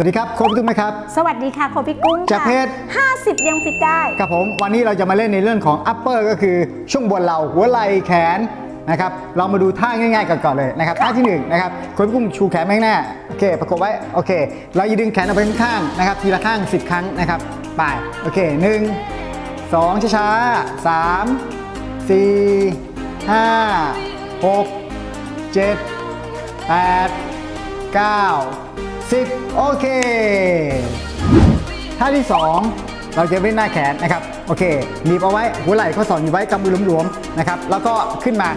สวัสดีครับโค้ชตุ้มไหมครับ สวัสดีค่ะโคพี่กุ้งจากเพจ50 ยังฟิตได้ครับผมวันนี้เราจะมาเล่นในเรื่องของ upper ก็คือช่วงบนเราหัวไหล่แขนนะครับเรามาดูท่าง่ายๆกันก่อนเลยนะครับท่าที่หนึ่งนะครับโค้ชกุ้งชูแขนไปข้างหน้าโอเคประกบไว้โอเค เราอย่าดึงแขนออกไปข้างๆนะครับทีละข้าง 10 ครั้งนะครับไปโอเคหนึ่งสองช้าๆสามสี่ห้าหกเจ็ด8 9 10 โอเค ท่าที่ 2 เราจะเว้นหน้าแขนนะครับ โอเคหนีบเอาไว้ หัวไหล่ข้อศอกอยู่ไว้กำมือหลวมๆนะครับ แล้วก็ขึ้นมา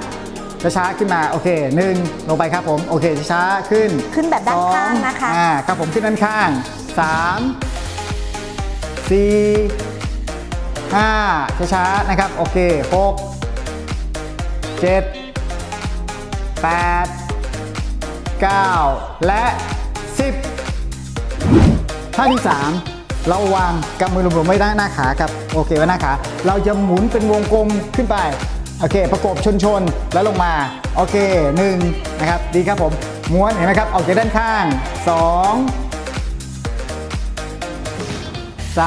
ช้าๆขึ้นมา โอเคหนึ่งลงไปครับผม โอเคช้าๆขึ้นขึ้นแบบด้านข้างสอนะคะอ่าครับผมขึ้นด้านข้างสามสี่ห้าช้าๆนะครับ โอเคหกเจ็ดแปด9และ 10ท่าที่ 3 เราวางกำมือรวมๆไว้ด้านหน้าขาครับโอเคไว้หน้าขา เราจะหมุนเป็นวงกลมขึ้นไป โอเค ประกบชนชนๆแล้วลงมา โอเค1นะครับ ดีครับผม ม้วนเห็นไหมครับ ออกจากด้านข้าง 2 3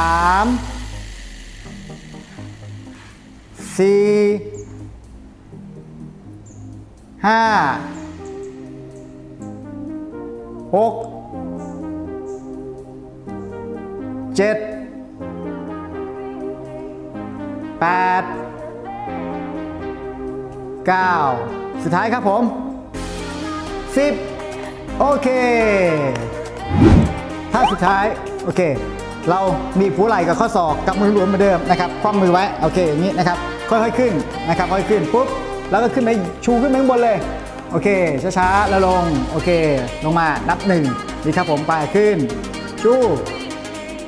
4 5หก เจ็ดแปดเก้าสุดท้ายครับผมสิบโอเคท่าสุดท้าย โอเค เรามีผู้ไหล่กับข้อศอกกับมือรวมเหมือนเดิมนะครับคว่ำมือไว้ โอเค อย่างนี้นะครับ ค่อยๆขึ้นนะครับ ค่อยๆขึ้นปุ๊บ แล้วก็ขึ้นไปชูขึ้นไปข้างบนเลย โอเค ช้าๆ แล้วลง โอเค ลงมา นับหนึ่งดีครับผม ไปขึ้น ชู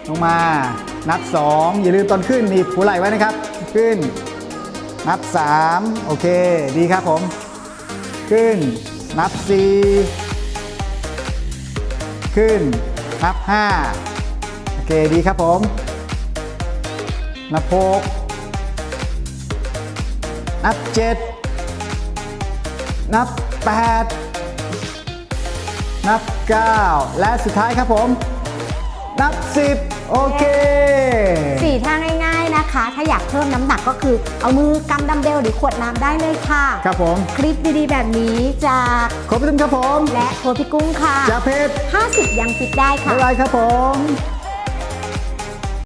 ลงมา นับ 2 อย่าลืมตอนขึ้นหนีบหัวไหล่ไว้นะครับ ขึ้น นับ 3 โอเค ดีครับผม ขึ้น นับ 4 ขึ้น นับ 5 โอเค ดีครับผม นับ 6 นับ 7 นับ 8นับ 9 และสุดท้ายครับผม นับ 10 โอเคสี่ท่าง่ายๆนะคะ ถ้าอยากเพิ่มน้ำหนักก็คือเอามือกำดัมเบลหรือขวดน้ำได้เลยค่ะ ครับผม คลิปดีๆ แบบนี้จากขอบคุณครับผม และโคพี่กุ้งค่ะจากเพจ50 ยังฟิตได้ค่ะ บ๊ายบายครับผม